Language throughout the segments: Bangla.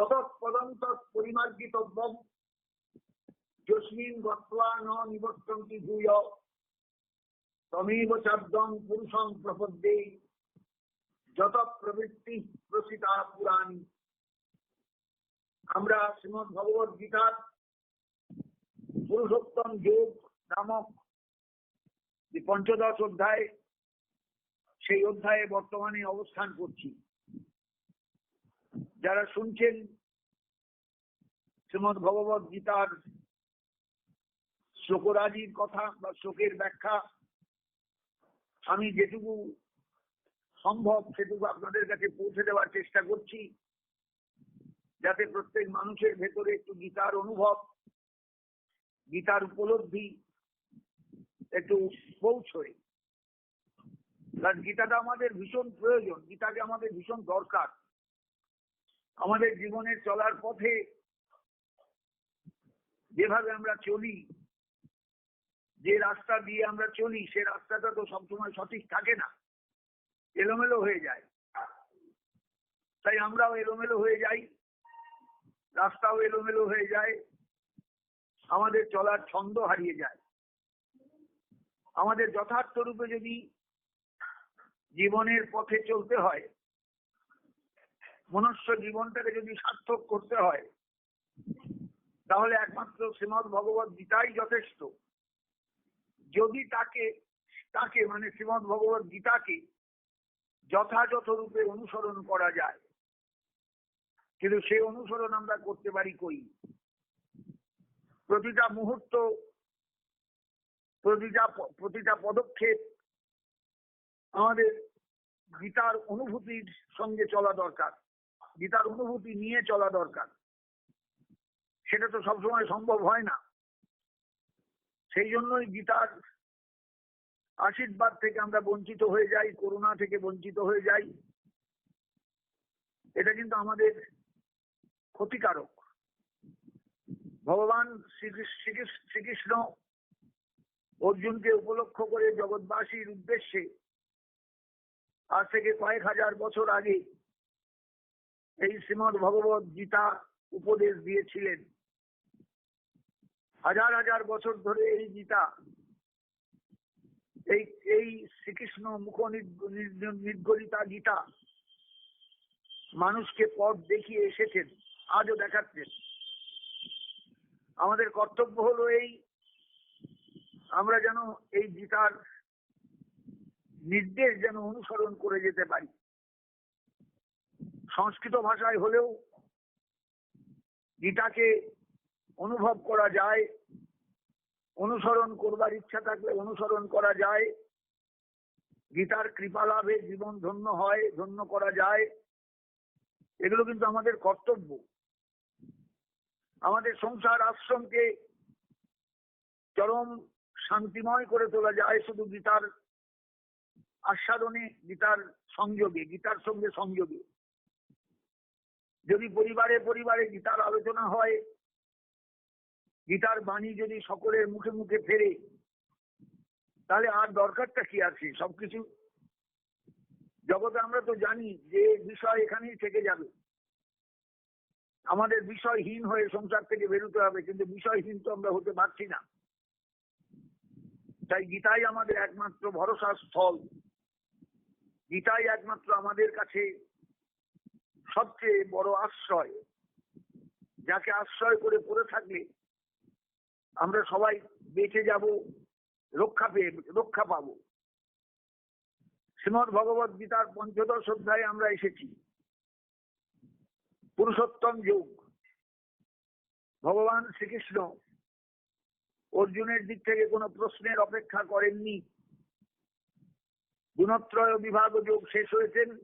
ততৎপদন্ত পরিমার্জিতব্যম। যস্মিন গত্বা ন নিবর্তন্তি ভূয়। তমেব চাব্দং পুরুষং প্রপদ্যে। যত প্রবৃত্তি প্রসিতা পুরাণী। আমরা শ্রীমদ ভগবত গীতার পুরুষোত্তম যোগ নামক যে পঞ্চদশ অধ্যায়, সেই অধ্যায়ে বর্তমানে অবস্থান করছি। যারা শুনছেন শ্রীমদ ভগবত গীতার শোকরাজির কথা বা শোকের ব্যাখ্যা, আমি যেটুকু সম্ভব সেটুকু আপনাদের কাছে পৌঁছে দেওয়ার চেষ্টা করছি, যাতে প্রত্যেক মানুষের ভেতরে একটু গীতার অনুভব, গীতার উপলব্ধি একটু পৌঁছয়। কারণ গীতাটা আমাদের ভীষণ প্রয়োজন, গীতাকে আমাদের ভীষণ দরকার। আমাদের জীবনের চলার পথে যেভাবে আমরা চলি, যে রাস্তা দিয়ে আমরা চলি, সে রাস্তাটা তো সবসময় সঠিক থাকে না। এলোমেলো হয়ে যায়। তাই আমরাও এলোমেলো হয়ে যাই, রাস্তাও এলোমেলো হয়ে যায়, আমাদের চলার ছন্দ হারিয়ে যায়। আমাদের যথার্থ রূপে যদি জীবনের পথে চলতে হয় মনুষ্য জীবনটাকে যদি সার্থক করতে হয়, তাহলে একমাত্র শ্রীমদ ভগবত গীতাই যথেষ্ট। যদি তাকে তাকে মানে শ্রীমদ ভগবত গীতাকে যথাযথ রূপে অনুসরণ করা যায়, কিন্তু সে অনুসরণ আমরা করতে পারি কই? প্রতিটা মুহূর্ত, প্রতিটা প্রতিটা পদক্ষেপ আমাদের গীতার অনুভূতির সঙ্গে চলা দরকার। গীতার অনুভূতি নিয়ে চলা দরকার। সেটা তো সবসময় সম্ভব হয় না। সেই জন্যই গীতার আশীর্বাদ থেকে আমরা বঞ্চিত হয়ে যাই করোনা থেকে বঞ্চিত হয়ে যাই। এটা কিন্তু আমাদের ক্ষতিকারক। ভগবান শ্রীকৃষ্ণ অর্জুনকে উপলক্ষ করে জগৎবাসীর উদ্দেশ্যে আজ থেকে কয়েক হাজার বছর আগে এই শ্রীমদ ভগবত গীতা উপদেশ দিয়েছিলেন। হাজার হাজার বছর ধরে এই গীতা, এই এই শ্রীকৃষ্ণ মুখ নির্গলিতা গীতা মানুষকে পথ দেখিয়ে এসেছেন, আজও দেখাচ্ছেন। আমাদের কর্তব্য হলো এই, আমরা যেন এই গীতার নির্দেশ যেন অনুসরণ করে যেতে পারি। সংস্কৃত ভাষায় হলেও গীতাকে অনুভব করা যায়, অনুসরণ করবার ইচ্ছা থাকলে অনুসরণ করা যায়, গীতার কৃপা লাভে জীবন ধন্য হয়, ধন্য করা যায়, এগুলো কিন্তু আমাদের কর্তব্য। আমাদের সংসার আশ্রমকে চরম শান্তিময় করে তোলা যায় শুধু গীতার আস্বাদনে, গীতার সংযোগে, গীতার সঙ্গে সংযোগে। যদি পরিবারে পরিবারে গীতার আলোচনা হয়, গীতার বাণী যদি সকলের মুখে মুখে ফেরে, তাহলে আর দরকারটা কি আছে? সবকিছু জগতে আমরা তো জানি যে বিষয় এখানেই থেকে যাবে। আমাদের বিষয়হীন হয়ে সংসার থেকে বেরোতে হবে, কিন্তু বিষয়হীন তো আমরা হতে পারছি না। তাই গীতাই আমাদের একমাত্র ভরসার স্থল। গীতাই একমাত্র আমাদের কাছে সবচেয়ে বড় আশ্রয়, যাকে আশ্রয় করে পড়ে থাকলে আমরা সবাই বেঁচে যাব, রক্ষা পেয়ে, রক্ষা পাব। শ্রীমদ ভগবত গীতার পঞ্চদশ অধ্যায়ে আমরা এসেছি। পুরুষোত্তম যুগ। ভগবান শ্রীকৃষ্ণ অর্জুনের দিক থেকে কোনো প্রশ্নের অপেক্ষা করেননি। গুণত্রয় বিভাগ যোগ শেষ হয়েছেন।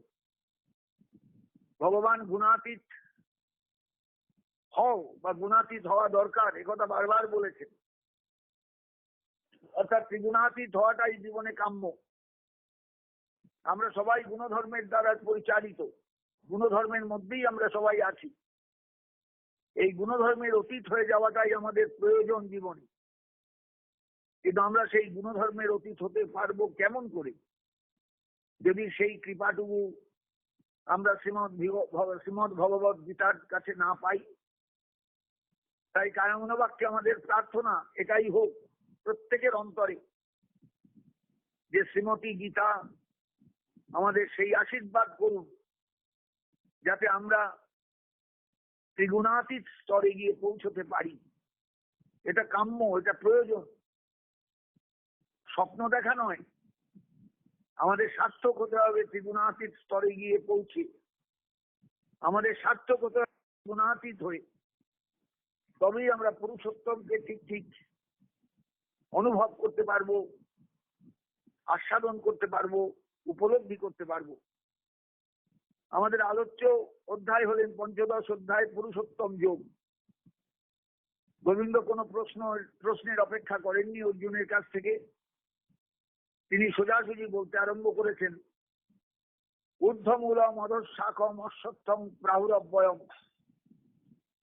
ভগবান গুণাতীত হও বা গুণাতীত হওয়া দরকার একথা বারবার বলেছেন। অর্থাৎ ত্রিগুণাতীত হওয়াটাই জীবনে কাম্য। আমরা সবাই গুণধর্মের দ্বারা পরিচালিত, গুণধর্মের মধ্যেই আমরা সবাই আছি। এই গুণধর্মের অতীত হয়ে যাওয়াটাই আমাদের প্রয়োজন জীবনে। কিন্তু আমরা সেই গুণধর্মের অতীত হতে পারব কেমন করে? যদি সেই কৃপাটুকু আমরা শ্রীমদ শ্রীমদ ভগবত গীতার কাছে না পাই। তাই কায়মনোবাক্যে আমাদের প্রার্থনা এটাই হোক প্রত্যেকের অন্তরে, যে শ্রীমতী গীতা আমাদের সেই আশীর্বাদ করুন, যাতে আমরা ত্রিগুণাতীত স্তরে গিয়ে পৌঁছতে পারি। এটা কাম্য, এটা প্রয়োজন। স্বপ্ন দেখা নয় আমাদের সার্থক হতে হবে ত্রিগুণাতীত স্তরে গিয়ে পৌঁছে। আমাদের সার্থক হতে হবে ত্রিগুণাতীত হয়ে। তবেই আমরা পুরুষোত্তমকে ঠিক ঠিক অনুভব করতে পারব, আস্বাদন করতে পারব, উপলব্ধি করতে পারব। আমাদের আলোচ্য অধ্যায় হলেন পঞ্চদশ অধ্যায় পুরুষোত্তম যোগ। গোবিন্দ কোনো প্রশ্ন, প্রশ্নের অপেক্ষা করেননি অর্জুনের কাছ থেকে। তিনি সোজাসুজি বলতে আরম্ভ করেছেন, ঊর্ধ্বমূলম অধঃশাখম অশ্বত্থম প্রাহুরব্বয়ম।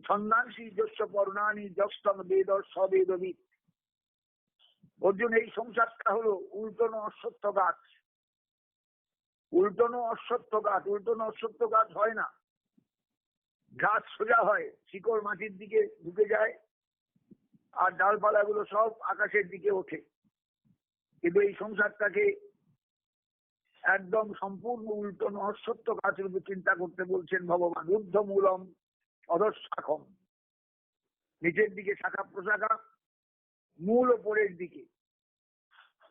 ছন্দাংশী যস্য পর্ণানি যস্তম বেদ সবেদবিদ অর্জুন, এই সংসারটা হলো উল্টনো অশ্বত্থ গাছ উল্টনো অশ্বত্থ গাছ উল্টনো অশ্বত্থ গাছ হয় না। গাছ সোজা হয়, শিকড় মাটির দিকে ঢুকে যায়, আর ডালপালাগুলো সব আকাশের দিকে ওঠে। কিন্তু এই সংসারটাকে একদম সম্পূর্ণ উল্টনো অশ্বত্থ গাছ রূপে চিন্তা করতে বলছেন ভগবান। ঊর্ধ্ব মূলম নিচের দিকে শাখা প্রশাখা, মূল ওপরের দিকে।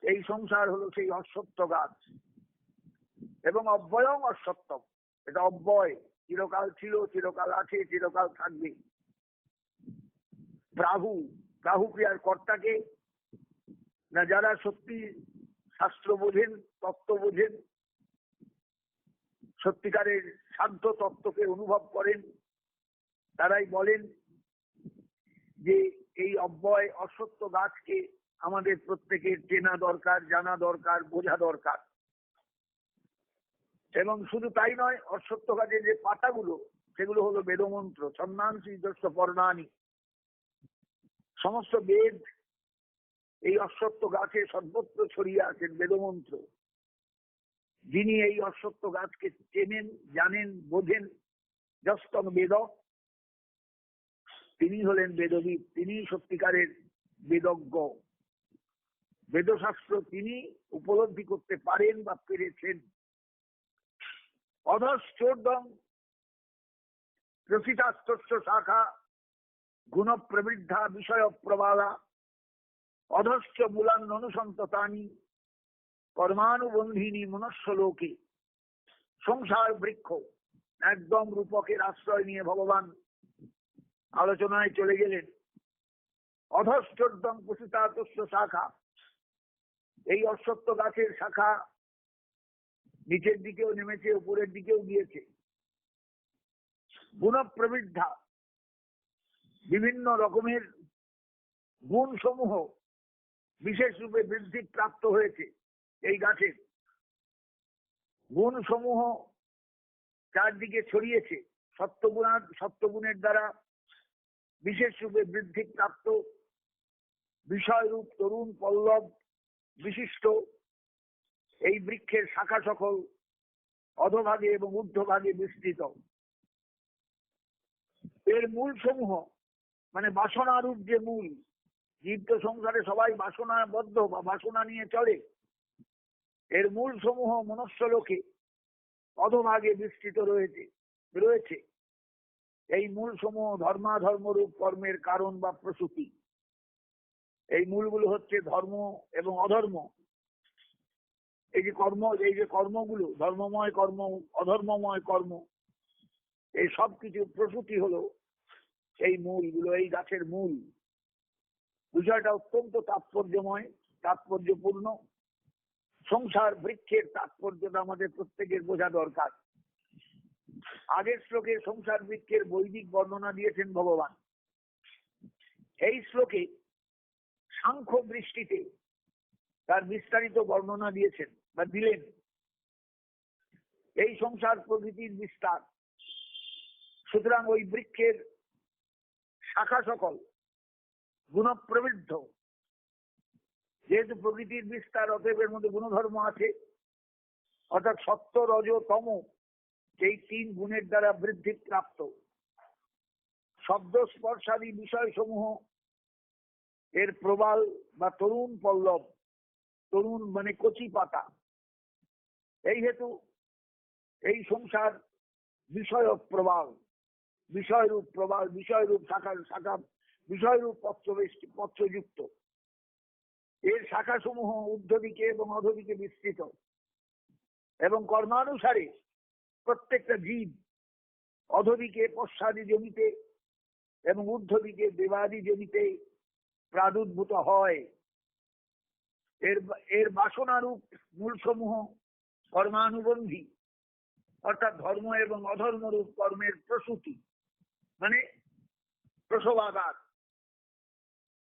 এই সংসার হলো সেই অশ্বত্থ গাছ এবং অব্যয়ম অশ্বত্থম এটা অব্যয়। চিরকাল ছিল, চিরকাল আছে, চিরকাল থাকবে। রাহু রাহু ক্রিয়ার কর্তাকে না যারা সত্যি শাস্ত্র বোঝেন তত্ত্ব বোঝেন সত্যিকারের শান্ত তত্ত্বকে অনুভব করেন, তারাই বলেন যে এই অব্যয় অসত্য গাছকে আমাদের প্রত্যেকের চেনা দরকার, জানা দরকার, বোঝা দরকার। এবং শুধু তাই নয় অশ্বত্থ গাছের যে পাতাগুলো, সেগুলো হলো বেদমন্ত্র ছন্দাংশী পর্ণানি। সমস্ত বেদ এই অশ্বত্থ গাছে সর্বত্র ছড়িয়ে আছেন বেদমন্ত্র। যিনি এই অশ্বত্থ গাছকে চেনেন, জানেন, বোঝেন যস্তম বেদ, তিনি হলেন বেদবিদ, তিনি সত্যিকারের বেদজ্ঞ। বেদশাস্ত্র তিনি উপলব্ধি করতে পারেন বা পেরেছেন। অধশ্চোর্দম প্রসিতাস্তস্য শাখা গুণ প্রবৃদ্ধা বিষয় প্রবালা অধশ্চ মূলান অনুসন্ততানি কর্মানুবন্ধিনী মনুষ্য লোকে সংসার বৃক্ষ, একদম রূপকের আশ্রয় নিয়ে ভগবান আলোচনায় চলে গেলেন। অধশ্চর্দম প্রসিতাতস্য শাখা, এই অশ্বত্থ গাছের শাখা নিচের দিকেও নেমেছে, উপরের দিকেও গিয়েছে। গুণ প্রবৃদ্ধা বিভিন্ন রকমের গুণ সমূহ বিশেষ রূপে বৃদ্ধি প্রাপ্ত হয়েছে এই গাছের গুণ সমূহ চারদিকে ছড়িয়েছে। সত্যগুণার সত্যগুণের দ্বারা বিশেষ রূপে বৃদ্ধি প্রাপ্ত বিষয়রূপ তরুণ পল্লব বিশিষ্ট এই বৃক্ষের শাখা সকল অধভাগে এবং ঊর্ধ্বভাগে বিস্তৃত। এর মূল সমূহ মানে বাসনারূপ যে মূল জীব তো সংসারে সবাই বাসনাবদ্ধ বা বাসনা নিয়ে চলে। এর মূল সমূহ মনুষ্য লোকে অধভাগে বিস্তৃত রয়েছে রয়েছে। এই মূল সমূহ ধর্মাধর্মরূপ কর্মের কারণ বা প্রসূতি। এই মূলগুলো হচ্ছে ধর্ম এবং অধর্ম। এই যে কর্ম, এই যে কর্মগুলো, ধর্মময় কর্ম, অধর্মময় কর্ম, এই সব কিছু প্রসূতি হলো এই মূলগুলো, এই গাছের মূল। বিষয়টা অত্যন্ত তাৎপর্যময়, তাৎপর্যপূর্ণ। সংসার বৃক্ষের তাৎপর্যটা আমাদের প্রত্যেকের বোঝা দরকার। আগের শ্লোকে সংসার বৃক্ষের বৈদিক বর্ণনা দিয়েছেন ভগবান। এই শ্লোকে সাংখ্য দৃষ্টিতে তার বিস্তারিত বর্ণনা দিয়েছেন বা দিলেন। এই সংসার প্রকৃতির বিস্তার। সুতরাং ওই বৃক্ষের শাখা সকল গুণপ্রবৃদ্ধ। যেহেতু প্রকৃতির বিস্তার, অতএব এর মধ্যে গুণধর্ম আছে। অর্থাৎ সত্য রজ তম এই তিন গুণের দ্বারা বৃদ্ধি প্রাপ্ত। শব্দ স্পর্শাদি বিষয়সমূহ, এর প্রবাল বা তরুণ পল্লব, তরুণ মানে কচি পাতা। এই হেতু এই সংসার বিষয়ক প্রবাল, বিষয়রূপ প্রবাল, বিষয়রূপ শাখা শাখা বিষয়রূপ পত্রবেষ্টি পত্রযুক্ত। এর শাখাসমূহ ঊর্ধ্বদিকে এবং অধদিকে বিস্তৃত। এবং কর্মানুসারে প্রত্যেকটা জীব অধদিকে, পশ্চাদি জমিতে এবং ঊর্ধ্বদিকে দেবাদি জমিতে প্রাদুর্ভূত হয়। এর এর বাসনারূপ মূলসমূহ কর্মানুবন্ধী, অর্থাৎ ধর্ম এবং অধর্মরূপ কর্মের প্রসূতি মানে প্রসবাগার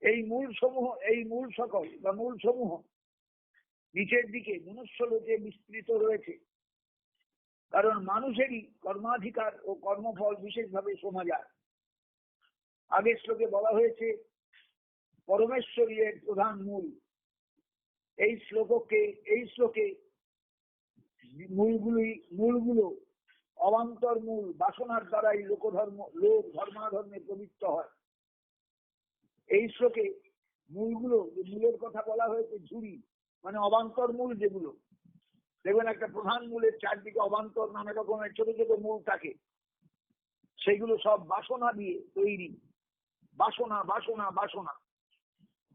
এই মূল সমূহ, এই মূল সকল বা মূল সমূহ নিচের দিকে মনুষ্য লোকে বিস্তৃত রয়েছে। কারণ মানুষেরই কর্মাধিকার ও কর্মফল বিশেষভাবে শোনা যায়। আগের শ্লোকে বলা হয়েছে পরমেশ্বরীর প্রধান মূল। এই শ্লোককে, এই শ্লোকে মূলগুলি, মূলগুলো অবান্তর মূল, বাসনার দ্বারাই লোকধর্ম, লোক ধর্মাধর্মে প্রবৃত্ত হয়। এই শ্লোকে মূলগুলো, যে মূলের কথা বলা হয়েছে, ঝুড়ি মানে অবান্তর মূল যেগুলো। দেখবেন একটা প্রধান মূলের চারদিকে অবান্তর নানা রকমের ছোট ছোট মূল থাকে। সেগুলো সব বাসনা দিয়ে তৈরি। বাসনা বাসনা বাসনা।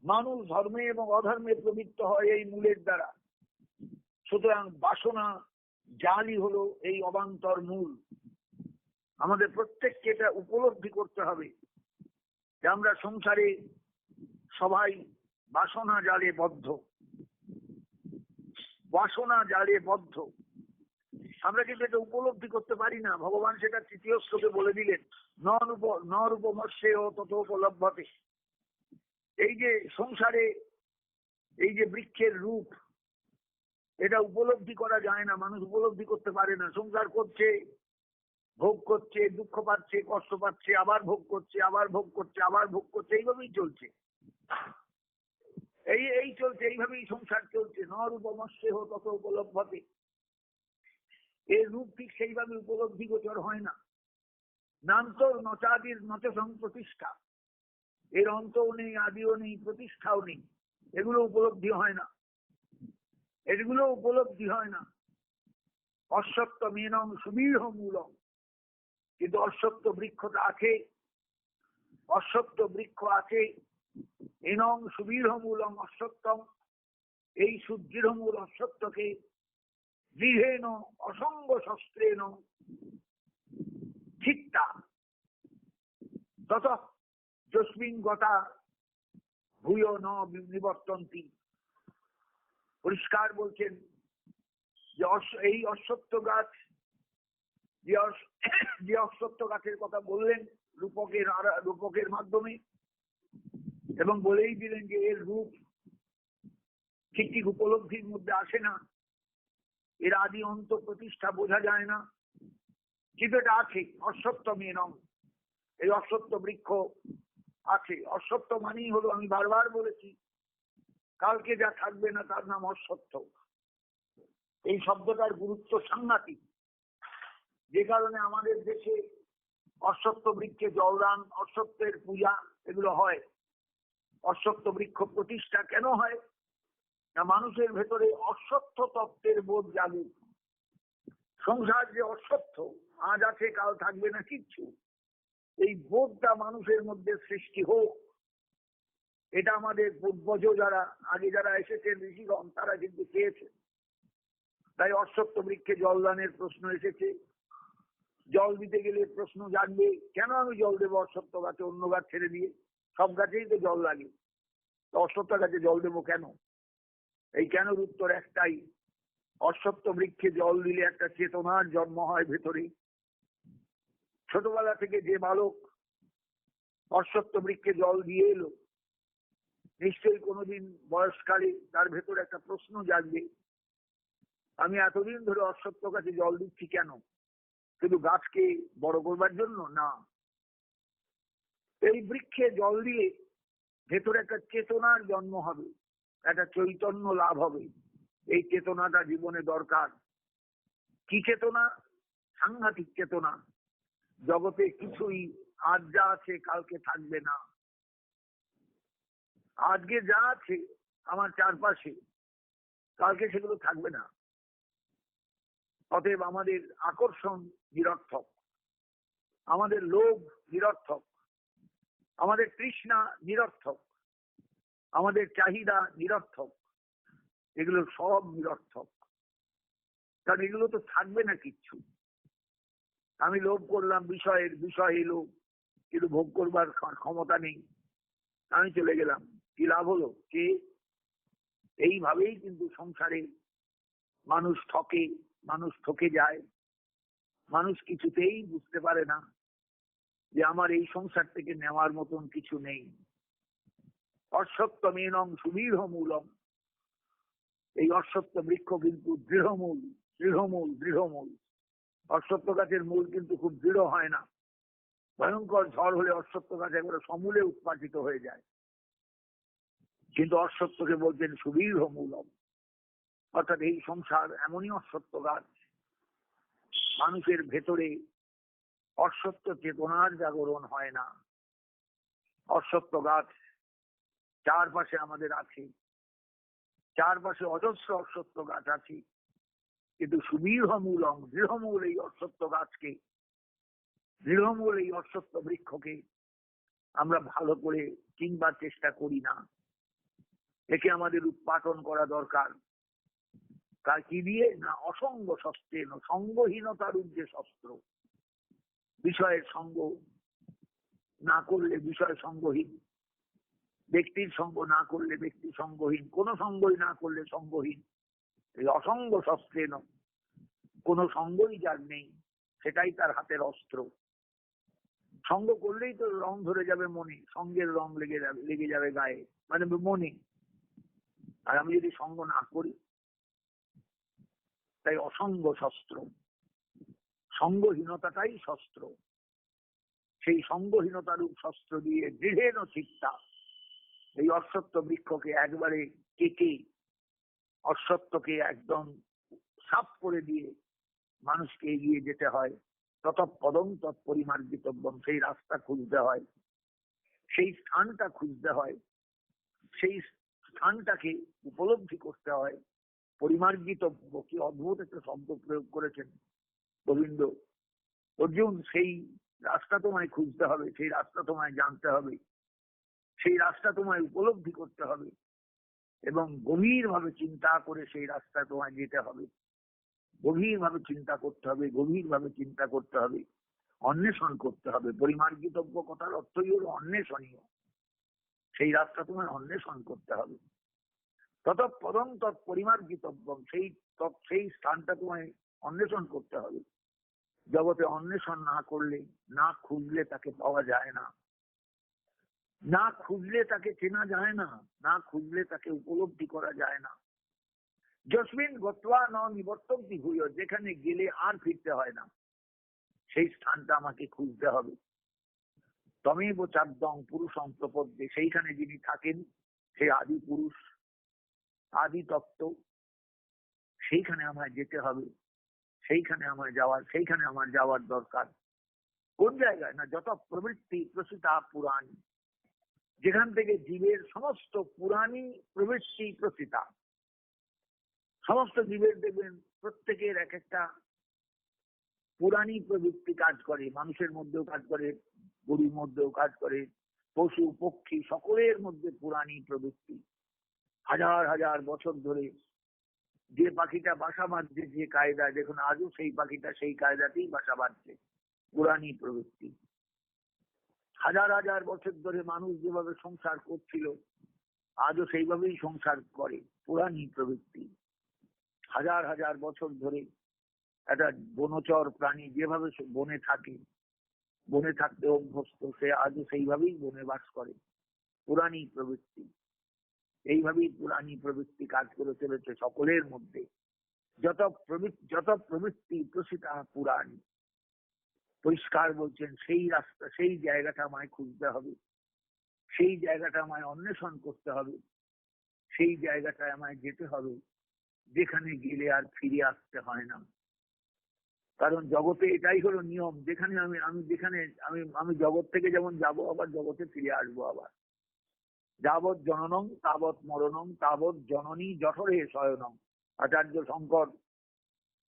মানুষ ধর্মে এবং অধর্মে প্রবৃত্ত হয় এই মূলের দ্বারা। সুতরাং বাসনা, জালই হলো এই অবান্তর মূল। আমাদের প্রত্যেককে এটা উপলব্ধি করতে হবে। যে আমরা সংসারে সবাই বাসনা জালে বদ্ধ। বাসনা জালে বদ্ধ। আমরা কিন্তু এটা উপলব্ধি করতে পারি না। ভগবান সেটা তৃতীয় শ্লোকে বলে দিলেন নরূপ নরূপমস্যে ও তত উপলব্ধতে। এই যে সংসারে এই যে বৃক্ষের রূপ, এটা উপলব্ধি করা যায় না। মানুষ উপলব্ধি করতে পারে না। সংসার করছে ভোগ করছে, দুঃখ পাচ্ছে, কষ্ট পাচ্ছে, আবার ভোগ করছে, আবার ভোগ করছে, আবার ভোগ করছে, এইভাবেই চলছে। এই এই চলছে, এইভাবেই সংসার চলছে নরূপমস্যে হো তত উপলব্ধতে। এর রূপ ঠিক সেইভাবে উপলব্ধি গোচর হয় না। নান্তর নচাদির নচ প্রতিষ্ঠা এর অন্তও নেই, আদিও নেই, প্রতিষ্ঠাও নেই। এগুলো উপলব্ধি হয় না। এগুলো উপলব্ধি হয় না। অশ্বত্ব মেনম সুবীঢ় মূলম কিন্তু অশ্বত্ব বৃক্ষটা আছে। অশ্বত্ব বৃক্ষ আছে। এনং সুবীঢ় মূলম অশ্বত্তম এই সুদৃঢ় মূল অশ্বত্বকে দৃঢ়েন অসঙ্গ শস্ত্রেন চিত্তা তত যস্মিন গতা ভূয় ন নিবর্তন্তি। পরিষ্কার বলছেন যে এই অশ্বত্থ গাছ যে অশ্বত্থ গাছের কথা বললেন রূপকের রূপকের মাধ্যমে এবং বলেই দিলেন যে এর রূপ ঠিক ঠিক উপলব্ধির মধ্যে আসে না। এর আদি অন্ত প্রতিষ্ঠা বোঝা যায় না। কিন্তু এটা আছে অশ্বত্থ মেনম এই অশ্বত্থ বৃক্ষ আছে। অশ্বত্থ মানেই হলো, আমি বারবার বলেছি, কালকে যা থাকবে না তার নাম অসত্য এই শব্দটার গুরুত্ব সাংঘাতিক। যে কারণে আমাদের দেশে অশ্বত্থ বৃক্ষে জলদান, অশ্বত্থের পূজা এগুলো হয়। অশ্বত্থ বৃক্ষ প্রতিষ্ঠা কেন হয়? না মানুষের ভেতরে অশ্বত্থ তত্ত্বের বোধ জাগুক সংসার যে অশ্বত্থ, আজ আছে, কাল থাকবে না কিচ্ছু। এই বোধটা মানুষের মধ্যে সৃষ্টি হোক। এটা আমাদের পূর্বজ যারা, আগে যারা এসেছেন, ঋষিগণ, তারা কিন্তু চেয়েছে তাই অশ্বত্থ বৃক্ষে জলদানের প্রশ্ন এসেছে। জল দিতে গেলে প্রশ্ন জানবে, কেন আমি জল দেবো অশ্বত্থ গাছে? অন্য গাছ ছেড়ে দিয়ে সব গাছেই তো জল লাগে। অশ্বত্থ গাছে জল দেবো কেন? এই কেন উত্তর একটাই, অশ্বত্থ বৃক্ষে জল দিলে একটা চেতনার জন্ম হয় ভেতরে। ছোটবেলা থেকে যে বালক অশ্বত্থ বৃক্ষে জল দিয়ে এলো, নিশ্চয়ই কোনোদিন বয়সকালে তার ভেতরে একটা প্রশ্ন জাগবে, আমি এতদিন ধরে অশ্বত্থ গাছে জল দিচ্ছি কেন? শুধু গাছকে বড় করবার জন্য? না। এই বৃক্ষে জল দিয়ে ভেতরে একটা চেতনার জন্ম হবে, একটা চৈতন্য লাভ হবে। এই চেতনাটা জীবনে দরকার। কি চেতনা? সাংঘাতিক চেতনা। জগতে কিছুই আজ যা আছে কালকে থাকবে না। আজকে যা আছে আমার চারপাশে, কালকে সেগুলো থাকবে না। অতএব আমাদের আকর্ষণ নিরর্থক। আমাদের লোভ নিরর্থক। আমাদের তৃষ্ণা নিরর্থক। আমাদের চাহিদা নিরর্থক। এগুলো সব নিরর্থক। কারণ এগুলো তো থাকবে না কিচ্ছু। আমি লোভ করলাম, বিষয়ের, বিষয় এলো কিন্তু ভোগ করবার ক্ষমতা নেই। আমি চলে গেলাম। কি লাভ হলো? কে? এইভাবেই কিন্তু সংসারে মানুষ ঠকে। মানুষ ঠকে যায়, মানুষ কিছুতেই বুঝতে পারে না যে আমার এই সংসার থেকে নেওয়ার মতন কিছু নেই। অশ্বত্থ মেনং সুদীর্ঘ মূলম এই অশ্বত্থ বৃক্ষ কিন্তু দৃঢ়মূল দৃঢ়মূল দৃঢ়মূল। অশ্বত্থ গাছের মূল কিন্তু খুব দৃঢ় হয় না। ভয়ঙ্কর ঝড় হলে অশ্বত্থ গাছ একবারে সমূলে উৎপাদিত হয়ে যায়। কিন্তু অশ্বত্থকে বলছেন সুদীর্ঘ মূলম অর্থাৎ এই সংসার এমনই অশ্বত্থ গাছ মানুষের ভেতরে অশ্বত্থ চেতনার জাগরণ হয় না। অশ্বত্থ গাছ চারপাশে আমাদের আছে। চারপাশে অজস্র অশ্বত্থ গাছ আছে। কিন্তু সুদীর্ঘ মূলম দৃঢ়মূল এই অশ্বত্থ গাছকে, দৃঢ়মূল এই অশ্বত্থ বৃক্ষকে আমরা ভালো করে চিনবার চেষ্টা করি না। একে আমাদের উৎপাদন করা দরকার। তার কি দিয়ে? না অসঙ্গ শস্ত্রেন সঙ্গহীনতার যে শস্ত্র। বিষয়ের সঙ্গ না করলে বিষয় সঙ্গহীন। ব্যক্তির সঙ্গ না করলে ব্যক্তি সঙ্গহীন। কোন সঙ্গই না করলে সঙ্গহীন। এই অসঙ্গ শস্ত্রেন কোন সঙ্গই যার নেই, সেটাই তার হাতের অস্ত্র। সঙ্গ করলেই তো রং ধরে যাবে মনে। সঙ্গের রং লেগে যাবে লেগে যাবে গায়ে। মানে মনে। আর আমি যদি সঙ্গ না করি তাই অসঙ্গ শস্ত্র। সঙ্গহীনতাটাই শস্ত্র। সেই সঙ্গহীনতারূপ শস্ত্র দিয়ে দৃঢ়েন চিত্তা এই অশ্বত্থ বৃক্ষকে একবারে কেটে, অশ্বত্থকে একদম সাফ করে দিয়ে মানুষকে এগিয়ে যেতে হয়। তত পদম তৎপরিমার্জিতব্যম সেই রাস্তা খুঁজতে হয়। সেই স্থানটা খুঁজতে হয়। সেই স্থানটাকে উপলব্ধি করতে হয়। পরিমার্জিতব্য কি অদ্ভুত একটা শব্দ প্রয়োগ করেছেন গোবিন্দ। অর্জুন, সেই রাস্তা তোমায় খুঁজতে হবে, সেই রাস্তা তোমায় জানতে হবে, সেই রাস্তা তোমায় উপলব্ধি করতে হবে এবং গভীরভাবে চিন্তা করে সেই রাস্তা তোমায় যেতে হবে। গভীরভাবে চিন্তা করতে হবে, গভীরভাবে চিন্তা করতে হবে, অন্বেষণ করতে হবে। পরিমার্জিতব্য কথার অর্থই হলো অন্বেষণীয়। সেই রাস্তা তোমায় অন্বেষণ করতে হবে। তত পদম তৎ সেই সেই স্থানটা তোমায় অন্বেষণ করতে হবে। জগতে অন্বেষণ না করলে, না খুঁজলে তাকে পাওয়া যায় না। না খুঁজলে তাকে চেনা যায় না না খুঁজলে তাকে উপলব্ধি করা যায় না। জসমিন গতোয়া ন নিবর্তব্দি ভূয়, যেখানে গেলে আর ফিরতে হয় না। সেই স্থানটা আমাকে খুঁজতে হবে। তমেব চাদ্দং পুরুষং প্রপদ্যে, সেইখানে যিনি থাকেন, সেই আদি পুরুষ আদি তত্ত্ব সেইখানে আমায় যেতে হবে, সেইখানে আমায় যাওয়ার, সেইখানে আমার যাওয়ার দরকার। কোন জায়গায়? না, যত প্রবৃত্তি প্রসিতা পুরাণ, যেখান থেকে জীবের সমস্ত পুরাণী প্রবৃত্তি প্রসিতা সমস্ত জীবের দেখবেন প্রত্যেকের এক একটা পুরাণী প্রবৃত্তি কাজ করে, মানুষের মধ্যেও কাজ করে, গরুর মধ্যেও কাজ করে, পশু, পক্ষী, সকলের মধ্যে পুরাণী প্রবৃত্তি। হাজার হাজার বছর ধরে যে পাখিটা বাসা বাঁধছে যে কায়দায়, দেখুন আজও সেই পাখিটা সেই কায়দাতেই বাসা বাঁধছে, পুরাণী প্রবৃত্তি হাজার হাজার বছর ধরে মানুষ যেভাবে সংসার করছিল, আজও সেইভাবেই সংসার করে, পুরাণী প্রবৃত্তি হাজার হাজার বছর ধরে একটা বনচর প্রাণী যেভাবে বনে থাকে, বনে থাকতে অভ্যস্ত, সে আজও সেইভাবেই বনে বাস করে, পুরাণী প্রবৃত্তি এইভাবেই পুরাণী প্রবৃত্তি কাজ করে চলেছে সকলের মধ্যে। যত প্রবৃত্তি যত প্রবৃত্তি প্রসিতা পুরাণী, পরিষ্কার বলছেন, সেই রাস্তা, সেই জায়গাটা আমায় খুঁজতে হবে, সেই জায়গাটা আমায় অন্বেষণ করতে হবে, সেই জায়গাটায় আমায় যেতে হবে, যেখানে গেলে আর ফিরে আসতে হয় না। কারণ জগতে এটাই হলো নিয়ম, যেখানে আমি আমি যেখানে, আমি আমি জগৎ থেকে যেমন যাব, আবার জগতে ফিরে আসব আবার। যাবৎ জননং, তাবৎ মরণং তাবৎ জননী জঠরে শয়নং। আচার্য শঙ্কর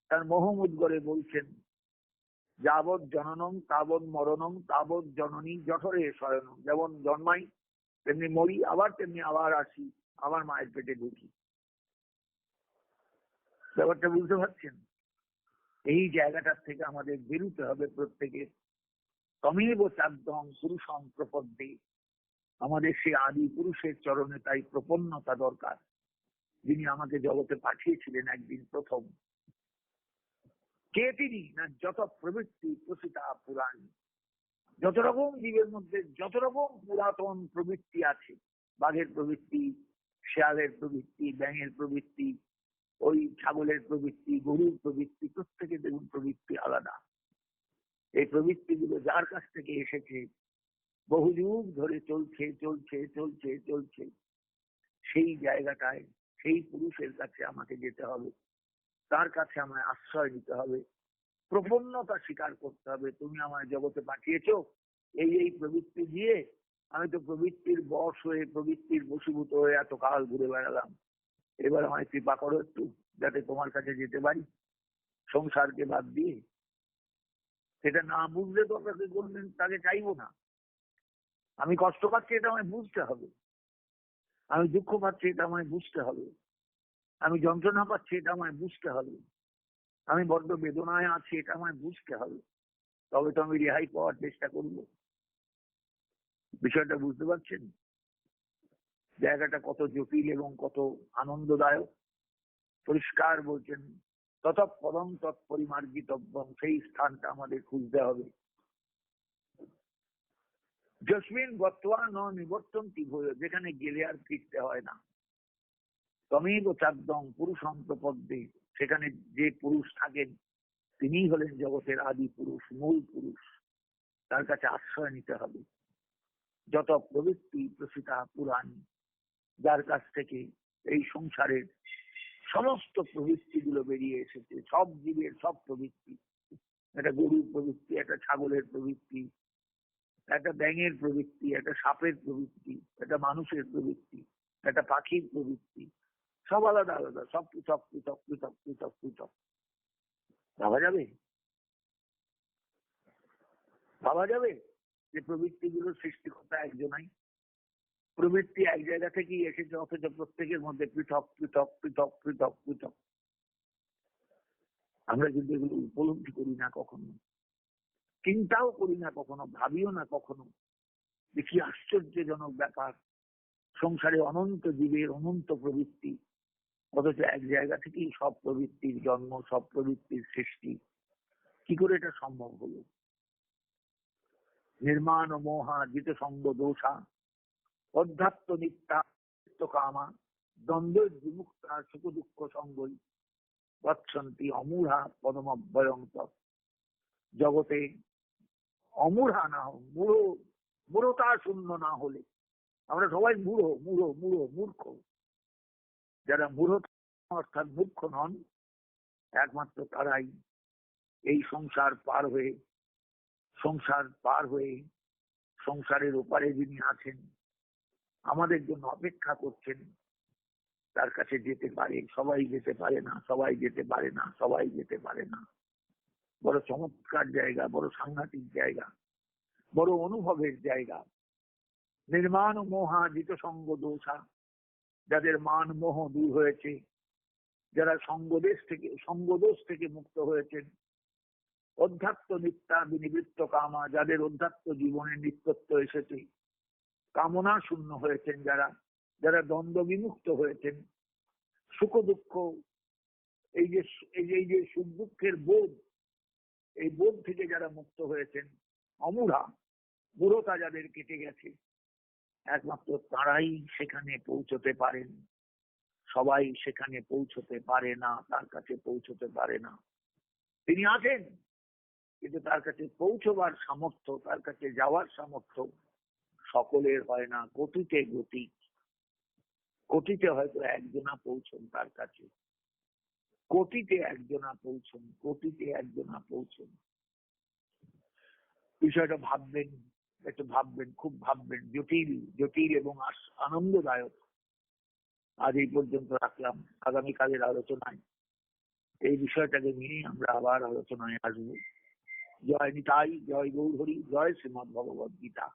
তার মোহমুদ্গরে বলছেন, যাবৎ জননং, তাবৎ মরণং তাবৎ জননী জঠরে শয়নং। যেমন জন্মাই, তেমনি মরি, আবার তেমনি আবার আসি আবার মায়ের পেটে ঢুকি। ব্যাপারটা বুঝতে পারছেন? এই জায়গাটার থেকে আমাদের বেরুতে হবে প্রত্যেকের তমেব চাদ্দম পুরুষম প্রপদ্যে। আমাদের সেই আদি পুরুষের চরণে তাই প্রপন্নতা দরকার। যিনি আমাকে জগতে পাঠিয়েছিলেন একদিন প্রথম। কে তিনি? না, যত প্রবৃত্তি প্রসিতা পুরাণ। যত রকম জীবের মধ্যে যত রকম পুরাতন প্রবৃত্তি আছে, বাঘের প্রবৃত্তি, শেয়ালের প্রবৃত্তি, ব্যাঙের প্রবৃত্তি, ওই ছাগলের প্রবৃত্তি, গরুর প্রবৃত্তি প্রত্যেকে দেখুন প্রবৃত্তি আলাদা। এই প্রবৃত্তিগুলো যার কাছ থেকে এসেছে বহু যুগ ধরে চলছে চলছে চলছে চলছে। সেই জায়গাটায় সেই পুরুষের কাছে আমাকে যেতে হবে। তার কাছে আমায় আশ্রয় নিতে হবে। প্রপন্নতা স্বীকার করতে হবে। তুমি আমায় জগতে পাঠিয়েছ। এই এই প্রবৃত্তি দিয়ে আমি তো প্রবৃত্তির বশ হয়ে, প্রবৃত্তির বসীভূত হয়ে এত কাল ঘুরে বেড়ালাম। এবার আমায় কৃপা করো একটু, যাতে তোমার কাছে যেতে পারি। সংসারকে বাদ দিয়ে। সেটা না বুঝলে তো আপনাকে বললেন তাকে চাইব না। আমি কষ্ট পাচ্ছি, এটা আমায় বুঝতে হবে। আমি দুঃখ পাচ্ছি, এটা আমায় বুঝতে হবে। আমি যন্ত্রণা পাচ্ছি, এটা আমায় বুঝতে হবে। আমি বড্ড বেদনায় আছি, এটা আমায় বুঝতে হবে। তবে তো আমি রেহাই পাওয়ার চেষ্টা করব। বিষয়টা বুঝতে পারছেন? জায়গাটা কত জটিল এবং কত আনন্দদায়ক। পরিষ্কার বলছেন তত পদম তৎপরিমার্জিতব্যম সেই স্থানটা আমাদের খুঁজতে হবে। জসমিন বর্তমান ন নিবর্তন্তি ভয় যেখানে গেলে আর ফিরতে হয় না। তমেব চাদ্দম পুরুষম প্রপদ্যে সেখানে যে পুরুষ থাকেন, তিনিই হলেন জগতের আদি পুরুষ, মূল পুরুষ। তার কাছে আশ্রয় নিতে হবে। যত প্রবৃত্তি প্রসিতা পুরাণী, যার কাছ থেকে এই সংসারের সমস্ত প্রবৃত্তি গুলো বেরিয়ে এসেছে। সব জীবের সব প্রবৃত্তি, একটা গরুর প্রবৃত্তি, একটা ছাগলের প্রবৃত্তি একটা ব্যাঙের প্রবৃত্তি, একটা সাপের প্রবৃত্তি, একটা মানুষের প্রবৃত্তি, একটা পাখির প্রবৃত্তি, সব আলাদা আলাদা, সব পৃথক পৃথক পৃথক পৃথক পৃথক। ভাবা যাবে? ভাবা যাবে যে প্রবৃত্তি গুলোর সৃষ্টিকর্তা একজনাই? প্রবৃত্তি এক জায়গা থেকেই এসেছে, অথচ প্রত্যেকের মধ্যে পৃথক পৃথক পৃথক পৃথক পৃথক। আমরা কিন্তু এগুলো উপলব্ধি করি না কখনো। চিন্তাও করি না কখনো, ভাবিও না কখনো। দেখি আশ্চর্যজনক ব্যাপার, সংসারে অনন্ত জীবের অনন্ত প্রবৃত্তি, অথচ এক জায়গা থেকেই সব প্রবৃত্তির জন্ম, সব প্রবৃত্তির সৃষ্টি। কি করে এটা সম্ভব হলো? নির্মাণ ও মোহা জিত সঙ্গ দোষা, অধ্যাত্ম নিত্যা কামা দ্বন্দ্বের বিমুক্তা সুখ দুঃখ সঙ্গই বৎসন্তী অমূঢ়া পদমভয়ং জগতে অমূঢ়া না হোক মূঢ়, মূঢ়তা শূন্য না হলে। আমরা সবাই মূঢ় মূঢ় মূঢ়, মূর্খ। যারা মূঢ়, অর্থাৎ মূর্খ নন, একমাত্র তারাই এই সংসার পার হয়ে, সংসার পার হয়ে, সংসারের ওপারে যিনি আছেন, আমাদের জন্য অপেক্ষা করছেন, তার কাছে যেতে পারে, সবাই যেতে পারে না, সবাই যেতে পারে না, সবাই যেতে পারে না। বড় চমৎকার জায়গা, বড় সাংঘাতিক জায়গা, বড় অনুভবের জায়গা। নির্মাণ মোহা জিত সঙ্গ দোষা, যাদের মান মোহ দূর হয়েছে, যারা সঙ্গদেশ থেকে সঙ্গদোষ থেকে মুক্ত হয়েছেন। অধ্যাত্ম নিত্যা বিনিবৃত্ত কামা, যাদের অধ্যাত্ম জীবনে নিত্যত্ব এসেছে। কামনা শূন্য হয়েছেন যারা যারা দ্বন্দ্ব বিমুক্ত হয়েছেন। সুখ দুঃখ এই যে এই যে সুখ দুঃখের বোধ এই বোধ থেকে যারা মুক্ত হয়েছেন অমুরা বুড়োতা যাদের কেটে গেছে, একমাত্র তারাই সেখানে পৌঁছতে পারেন। সবাই সেখানে পৌঁছতে পারে না, তার কাছে পৌঁছতে পারে না। তিনি আছেন, কিন্তু তার কাছে পৌঁছবার সামর্থ্য, তার কাছে যাওয়ার সামর্থ্য সকলের হয় না, গতিতে গতি। গতিতে হয়তো একজনা পৌঁছন তার কাছে। কোটিতে একজনা পৌঁছন কোটিতে একজনা পৌঁছন বিষয়টা ভাববেন, একটু ভাববেন, খুব ভাববেন, জটিল জটিল এবং আনন্দদায়ক। আজ এই পর্যন্ত রাখলাম। আগামীকালের আলোচনায় এই বিষয়টাকে নিয়ে আমরা আবার আলোচনায় আসব। জয় নিতাই, জয় গৌরহরি, জয় শ্রীমদ ভগবদ গীতা।